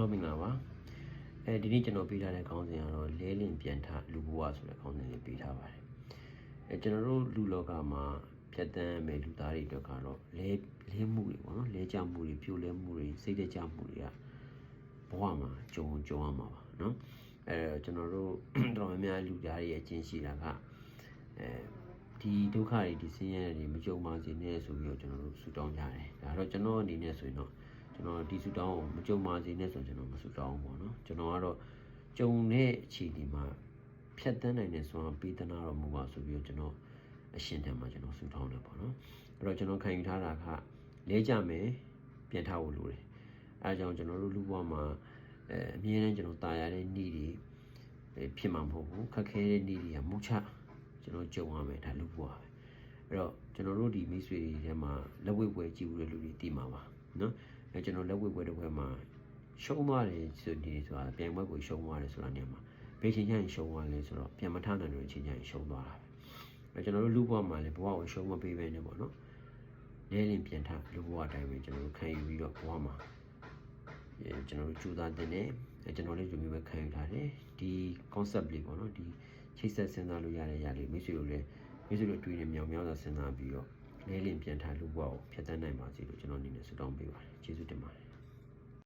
အားလုံးမင်္ဂလာပါအဲဒီနေ့ကျွန်တော်ပေးထားတဲ့ခေါင်းစဉ်ကတော့လဲလင်ပြန်ထလူဘဝဆိုတဲ့ခေါင်းစဉ်လေးပေးထားပါတယ်အဲကျွန်တော်တို့လူလောကမှာဖြတ်တန်းမဲ့လူသားတွေအတွက်ကတော့လဲလဲမှုတွေပေါ့နော်လဲကြမှုတွေပြိုလဲမှုတွေစိတ်တကြမှုတွေကဘဝမှာကြုံကြုံရမှာပါနော်အဲကျွန်တော်တို့တော်တော်များများလူသားတွေရဲ့ကျင့်ရှိတာကအဲဒီဒုက္ခတွေဒီဆင်းရဲတွေမကြုံပါစေနဲ့ဆိုပြီးတော့ကျွန်တော်တို့ဆူတောင်းကြတယ်ဒါတော့ကျွန်တော်အနေနဲ့ဆိုရင်တော့ ကျွန်တော်ဒီဆူတောင်းကိုမကြုံပါစေနဲ့ဆိုကျွန်တော်မဆူတောင်းဘူးပေါ့နော်ကျွန်တော်ကတော့ကြုံတဲ့အချိန်ဒီမှာဖြတ်တန်းနိုင်တယ်ဆိုတော့ပေးသနာတော်မူပါဆိုပြီးတော့ကျွန်တော်အရှင်ထံမှာကျွန်တော်ဆူတောင်းတယ်ပေါ့နော်အဲ့တော့ကျွန်တော်ခံယူထားတာကလဲကြမယ်ပြန်ထားဖို့လိုတယ်အဲအကြောင်းကျွန်တော်တို့လူဘဝမှာအဲအမြဲတမ်းကျွန်တော်တာယာတဲ့နေ့တွေဖြစ်မှာမဟုတ်ဘူးခက်ခဲတဲ့နေ့တွေကမုတ်ချကျွန်တော်ကြုံရမယ်ဒါလူဘဝပဲအဲ့တော့ကျွန်တော်တို့ဒီမိတ်ဆွေတွေထဲမှာလက်ဝဲပွဲကြည့်ဦးတဲ့လူတွေတည်မှာပါနော် အဲကျွန်တော်လက်ဝဲပွဲတစ်ပွဲမှာရှုံးသွားတယ်ဆိုဒီဆိုတာပြန်ပွဲကိုရှုံးသွားတယ်ဆိုတာနေရာမှာဘယ်ချိန်ကျရင်ရှုံးသွားလဲဆိုတော့ပြန်မထနိုင်တဲ့အချိန်ကျရင်ရှုံးသွားတာပဲအဲကျွန်တော်တို့လူဘဝမှာလည်းဘဝကိုရှုံးမပေးဘဲနဲ့ပေါ့နော်လဲလင်ပြန်ထလူဘဝအတိုင်းပဲကျွန်တော်တို့ခံယူပြီးတော့ဘဝမှာအဲကျွန်တော်တို့ကြိုးစားတင်တယ်အဲကျွန်တော်လည်းဒီမျိုးပဲခံယူထားတယ်ဒီ concept လေးပေါ့နော်ဒီချိတ်ဆက်စဉ်းစားလို့ရတဲ့ຢာလေးမိတ်ဆွေတို့လည်းမိတ်ဆွေတို့တွေ့နေမြောင်မြောင်သာစဉ်းစားပြီးတော့ လဲလင်ပြန်ထလူဘဝကိုဖျက်ဆီးနိုင်ပါစေလို့ကျွန်တော်အနေနဲ့ဆုတောင်းပေးပါတယ်ကျေးဇူးတင်ပါတယ်